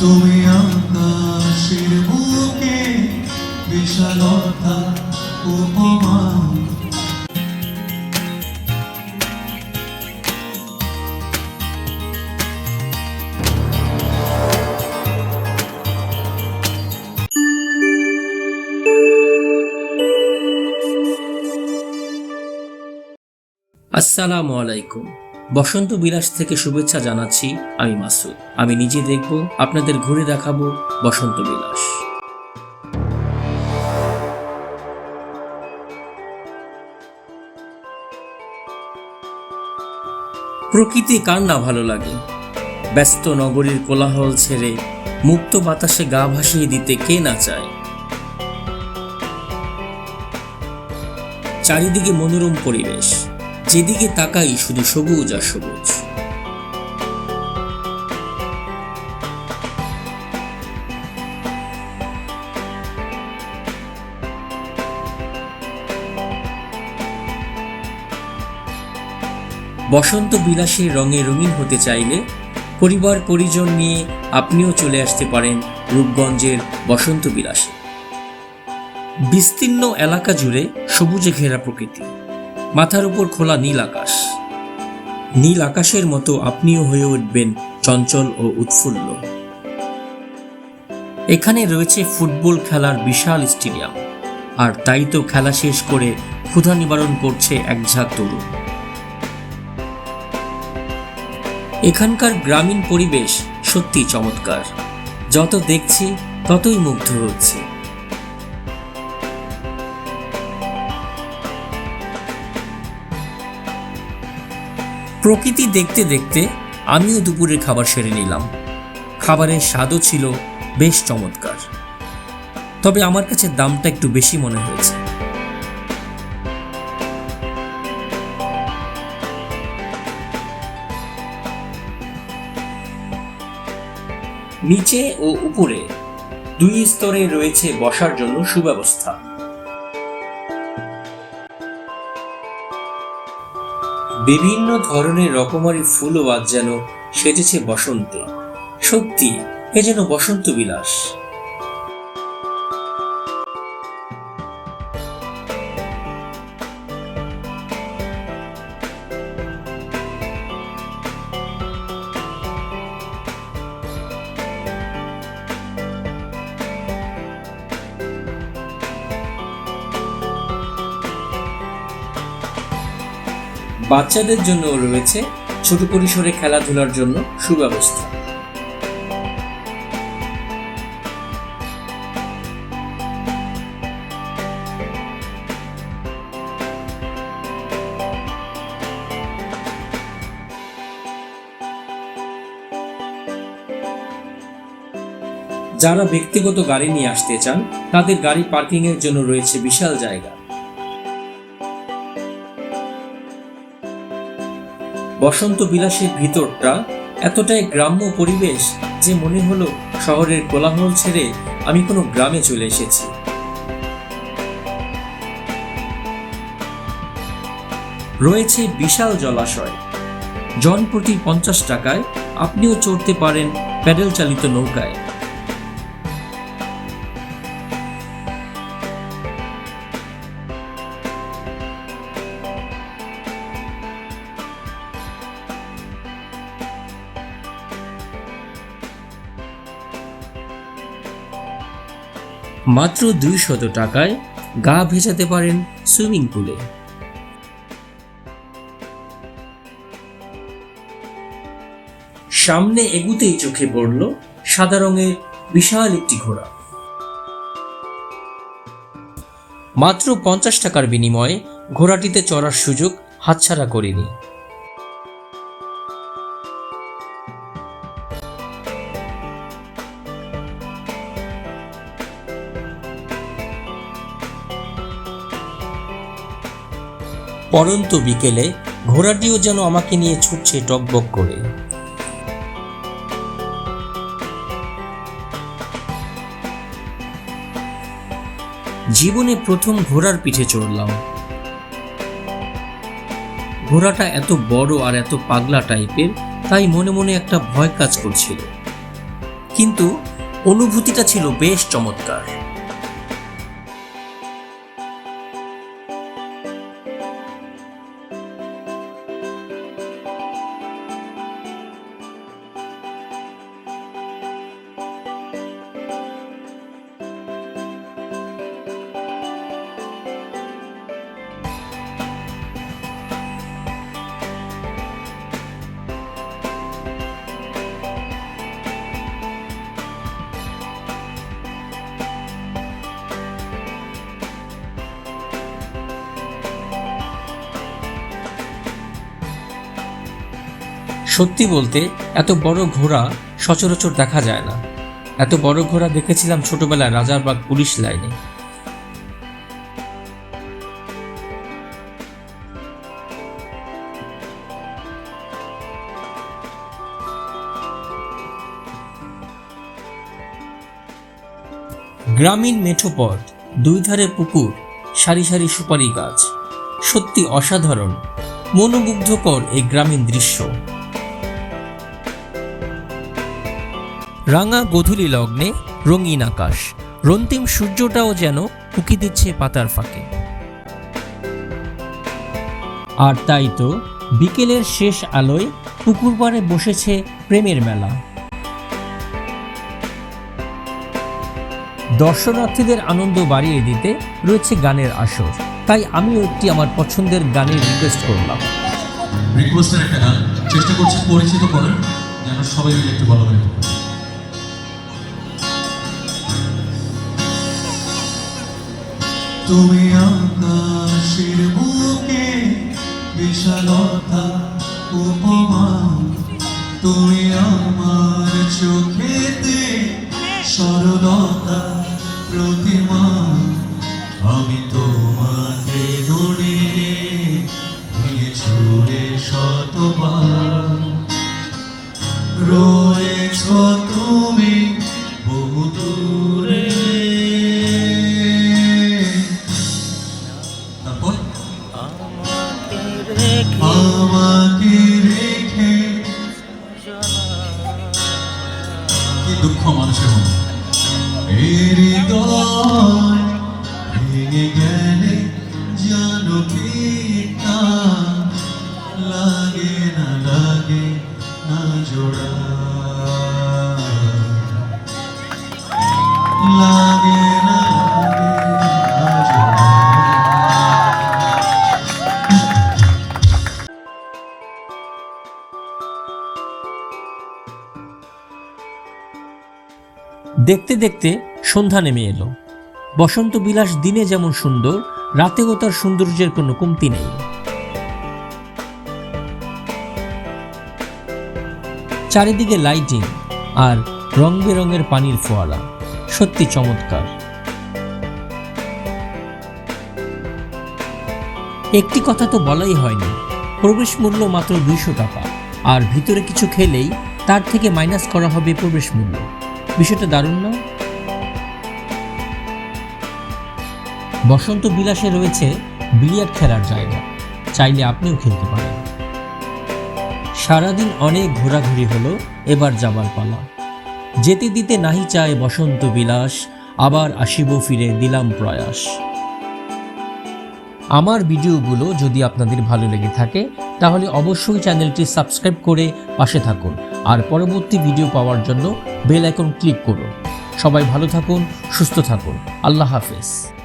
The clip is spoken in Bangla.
তুমি আকাশের আসসালামু আলাইকুম। বসন্ত বিলাস থেকে শুভেচ্ছা জানাচ্ছি আমি মাসুদ। আমি নিজে দেখব, আপনাদের ঘুরে দেখাবো বসন্ত বিলাস। প্রকৃতি কার না ভালো লাগে? ব্যস্ত নগরীর কোলাহল ছেড়ে মুক্ত বাতাসে গা ভাসিয়ে দিতে কে না চায়? চারিদিকে মনোরম পরিবেশ। যেদিকে তাকাই শুধু সবুজ আর সবুজ। বসন্ত বিলাসের রঙে রঙিন হতে চাইলে পরিবার পরিজন নিয়ে আপনিও চলে আসতে পারেন রূপগঞ্জের বসন্ত বিলাসে। বিস্তীর্ণ এলাকা জুড়ে সবুজে ঘেরা প্রকৃতি। মাথার উপর খোলা নীল আকাশ। নীল আকাশের মতো আপনিও হয়ে উঠবেন চঞ্চল ও উৎফুল্ল। এখানে রয়েছে ফুটবল খেলার বিশাল স্টেডিয়াম। আর তাই তো খেলা শেষ করে ক্ষুধা নিবারণ করছে এক ঝাঁক তরুণ এখানকার গ্রামীণ পরিবেশ সত্যি চমৎকার। যত দেখছি, ততই মুগ্ধ হচ্ছে। প্রকৃতি দেখতে দেখতে আমিও দুপুরের খাবার সেরে নিলাম। খাবারের স্বাদও ছিল বেশ চমৎকার। তবে আমার কাছে দামটা একটু বেশি মনে হয়েছে। নিচে ও উপরে দুই স্তরে রয়েছে বসার জন্য সুব্যবস্থা। বিভিন্ন ধরনের রকমারি ফুলও আজ যেন সেজেছে বসন্তে। সত্যি এ যেন বসন্ত বিলাস। বাচ্চাদের জন্য রয়েছে ছোট পরিসরে খেলাধুলার জন্য সুব্যবস্থা। যারা ব্যক্তিগত গাড়ি নিয়ে আসতে চান, তাদের গাড়ি পার্কিং এর জন্য রয়েছে বিশাল জায়গা। বসন্ত বিলাসের ভিতরটা এতটাই গ্রাম্য পরিবেশ যে মনে হলো শহরের কোলাহল ছেড়ে আমি কোনো গ্রামে চলে এসেছি। রয়েছে বিশাল জলাশয়। জন প্রতি পঞ্চাশ টাকায় আপনিও চড়তে পারেন প্যাডেল চালিত নৌকায়। মাত্র দুইশত টাকায় গা ভেজাতে পারেন সুইমিং পুলে। সামনে এগুতেই চোখে পড়ল সাদা রঙের বিশাল একটি ঘোড়া। মাত্র পঞ্চাশ টাকার বিনিময়ে ঘোড়াটিতে চড়ার সুযোগ হাতছাড়া করিনি। পরন্ত বিকেলে ঘোড়াটিও যেন আমাকে নিয়ে ছুটছে টকবক করে। জীবনে প্রথম ঘোড়ার পিঠে চড়লাম। ঘোড়াটা এত বড় আর এত পাগলা টাইপের, তাই মনে মনে একটা ভয় কাজ করছিল। কিন্তু অনুভূতিটা ছিল বেশ চমৎকার। সত্যি বলতে এত বড় ঘোড়া সচরাচর দেখা যায় না। এত বড় ঘোড়া দেখেছিলাম ছোটবেলায় রাজারবাগ পুলিশ লাইনে। গ্রামীণ মেঠো পথ দুই ধারে পুকুর, সারি সারি সুপারি গাছ। সত্যি অসাধারণ, মনোমুগ্ধকর এই গ্রামীণ দৃশ্য। রাঙা গধূলি লগ্নে রঙিন আকাশ। রন্তিম সূর্যটাও যেন উকি দিচ্ছে পাতার ফাঁকে। আর তাই তো বিকেলের শেষ আলোয় পুকুর পাড়ে বসেছে প্রেমের মেলা। দর্শনার্থীদের আনন্দ বাড়িয়ে দিতে রয়েছে গানের আসর। তাই আমিও একটি আমার পছন্দের গানের রিকোয়েস্ট করলাম। রিকোয়েস্টের একটা গান। চেষ্টা করছি পরিচিত করার যেন সবাই মিলে একটু ভালো তুমি আকাশের বুকে বিশালতা উপমা। তুমি আমার চোখেতে সরলতা, প্রতিমা। আমি তোমাকে ধরে ভেঙে ছুড়ে শতবার। রয়েছ তুমি বহু দূরে দেখতে দেখতে সন্ধ্যা নেমে এলো। বসন্ত বিলাস দিনে যেমন সুন্দর, রাতেও তার সৌন্দর্যের কোনো কমতি নেই। চারিদিকে লাইটিং আর রং বেরঙের পানির ফোয়ারা, সত্যি চমৎকার। একটি কথা তো বলাই হয়নি, প্রবেশ মূল্য মাত্র দুইশো টাকা, আর ভিতরে কিছু খেলেই তার থেকে মাইনাস করা হবে প্রবেশ মূল্য। বিষয়টা দারুণ না বসন্ত বিলাসে রয়েছে বিলিয়ার্ড খেলার জায়গা। চাইলে আপনিও খেলতে পারেন। সারাদিন অনেক ঘোরাঘুরি হলো, এবার যাবার পালা। যেতে দিতে নাহি চায় বসন্ত বিলাস, আবার আসিব ফিরে দিলাম প্রয়াস। আমার ভিডিওগুলো যদি আপনাদের ভালো লেগে থাকে, তাহলে অবশ্যই চ্যানেলটি সাবস্ক্রাইব করে পাশে থাকুন। আর পরবর্তী ভিডিও পাওয়ার জন্য বেল আইকন ক্লিক করুন। সবাই ভালো থাকুন সুস্থ থাকুন। আল্লাহ হাফেজ।